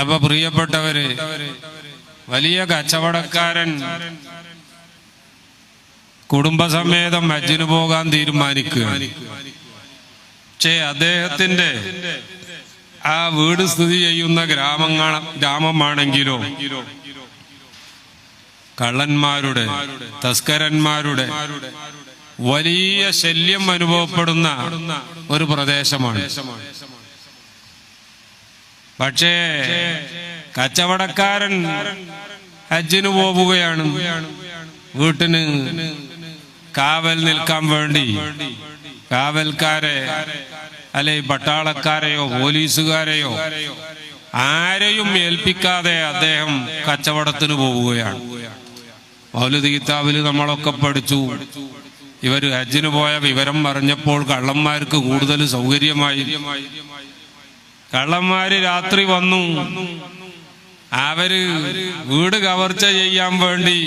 അപ്പൊ പ്രിയപ്പെട്ടവര് വലിയ കച്ചവടക്കാരൻ കുടുംബസമേതം ഹജ്ജിന് പോകാൻ തീരുമാനിക്കുക. പക്ഷേ അദ്ദേഹത്തിന്റെ ആ വീട് സ്ഥിതി ചെയ്യുന്ന ഗ്രാമങ്ങൾ ഗ്രാമമാണെങ്കിലോ കള്ളന്മാരുടെ തസ്കരന്മാരുടെ വലിയ ശല്യം അനുഭവപ്പെടുന്ന ഒരു പ്രദേശമാണ്. പക്ഷേ കച്ചവടക്കാരൻ ഹജ്ജിന് പോവുകയാണ്. വീട്ടിന് കാവൽ നിൽക്കാൻ വേണ്ടി കാവൽക്കാരെ അല്ലെ പട്ടാളക്കാരെയോ പോലീസുകാരെയോ ആരെയും ഏൽപ്പിക്കാതെ അദ്ദേഹം കച്ചവടത്തിന് പോവുകയാണ്. മൗലതി കിതാബിൽ നമ്മളൊക്കെ പഠിച്ചു. ഇവർ ഹജ്ജിന് പോയ വിവരം പറഞ്ഞപ്പോൾ കള്ളന്മാർക്ക് കൂടുതൽ സൗകര്യമായി. കള്ളന്മാര് രാത്രി വന്നു അവർ വീട് കവർച്ച ചെയ്യാൻ വേണ്ടി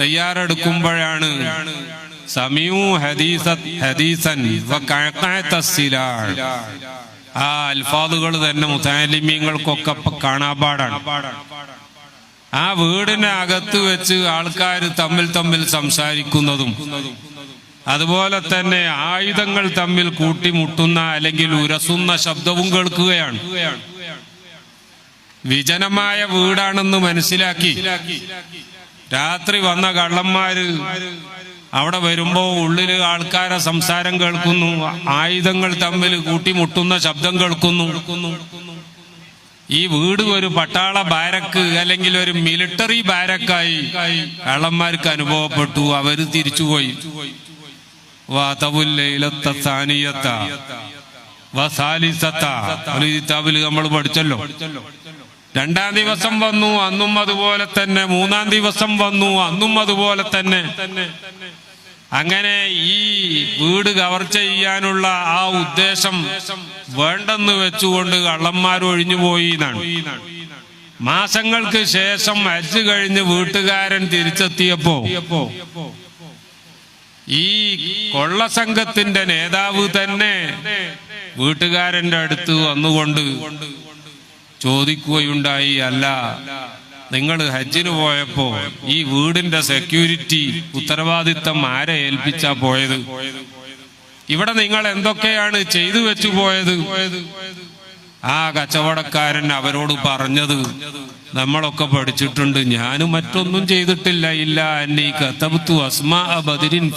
തയ്യാറെടുക്കുമ്പോഴാണ് ഹദീസ- ഹദീസൻ. ആ അൽഫാദുകൾ തന്നെ മുത്താലിമീങ്ങൾക്കൊക്കെ കാണാൻ കാണാപാടാണ് ആ വീടിനകത്ത് വെച്ച് ആൾക്കാർ തമ്മിൽ തമ്മിൽ സംസാരിക്കുന്നതും അതുപോലെ തന്നെ ആയുധങ്ങൾ തമ്മിൽ കൂട്ടിമുട്ടുന്ന അല്ലെങ്കിൽ ഉരസുന്ന ശബ്ദവും കേൾക്കുകയാണ്. വിജനമായ വീടാണെന്ന് മനസ്സിലാക്കി. രാത്രി വന്ന കള്ളന്മാര് അവിടെ വരുമ്പോ ഉള്ളിൽ ആൾക്കാരെ സംസാരം കേൾക്കുന്നു ആയുധങ്ങൾ തമ്മിൽ കൂട്ടിമുട്ടുന്ന ശബ്ദം കേൾക്കുന്നു. ഈ വീട് ഒരു പട്ടാള ബാരക്ക് അല്ലെങ്കിൽ ഒരു മിലിട്ടറി ബാരക്കായി കള്ളന്മാർക്ക് അനുഭവപ്പെട്ടു അവർ തിരിച്ചുപോയി. നമ്മൾ പഠിച്ചല്ലോ. രണ്ടാം ദിവസം വന്നു അന്നും അതുപോലെ തന്നെ. മൂന്നാം ദിവസം വന്നു അന്നും അതുപോലെ തന്നെ. അങ്ങനെ ഈ വീട് കവർച്ച ചെയ്യാനുള്ള ആ ഉദ്ദേശം വേണ്ടെന്ന് വെച്ചുകൊണ്ട് കള്ളന്മാർ ഒഴിഞ്ഞുപോയി എന്നാണ്. മാസങ്ങൾക്ക് ശേഷം അരിച്ചു കഴിഞ്ഞ് വീട്ടുകാരൻ തിരിച്ചെത്തിയപ്പോ ഈ കൊള്ള സംഘത്തിന്റെ നേതാവ് തന്നെ വീട്ടുകാരന്റെ അടുത്ത് വന്നുകൊണ്ട് ചോദിക്കുകയുണ്ടായി അല്ല നിങ്ങൾ ഹജ്ജിന് പോയപ്പോ ഈ വീടിന്റെ സെക്യൂരിറ്റി ഉത്തരവാദിത്തം ആരെ ഏൽപ്പിച്ചാ പോയത്? ഇവിടെ നിങ്ങൾ എന്തൊക്കെയാണ് ചെയ്തു വെച്ചു പോയത്? ആ കച്ചവടക്കാരൻ അവരോട് പറഞ്ഞത് നമ്മളൊക്കെ പഠിച്ചിട്ടുണ്ട് ഞാനും മറ്റൊന്നും ചെയ്തിട്ടില്ല ഇല്ല അന്നീ കത്തബത്തു അസ്മാ ബദിരിൻ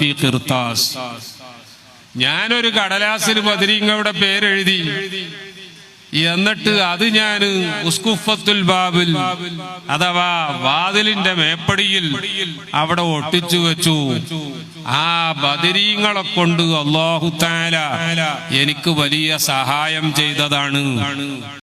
ഞാനൊരു കടലാസിൽ ബദിരിങ്ങയുടെ പേരെഴുതി. എന്നിട്ട് അത് ഞാൻ ഉസ്കുഫത്തുൽ ബാബിൽ അഥവാ വാതിലിന്റെ മേപ്പടിയിൽ അവിടെ ഒട്ടിച്ചു വെച്ചു. ആ ബദരീങ്ങളെ കൊണ്ട് അള്ളാഹു താല എനിക്ക് വലിയ സഹായം ചെയ്തതാണ്.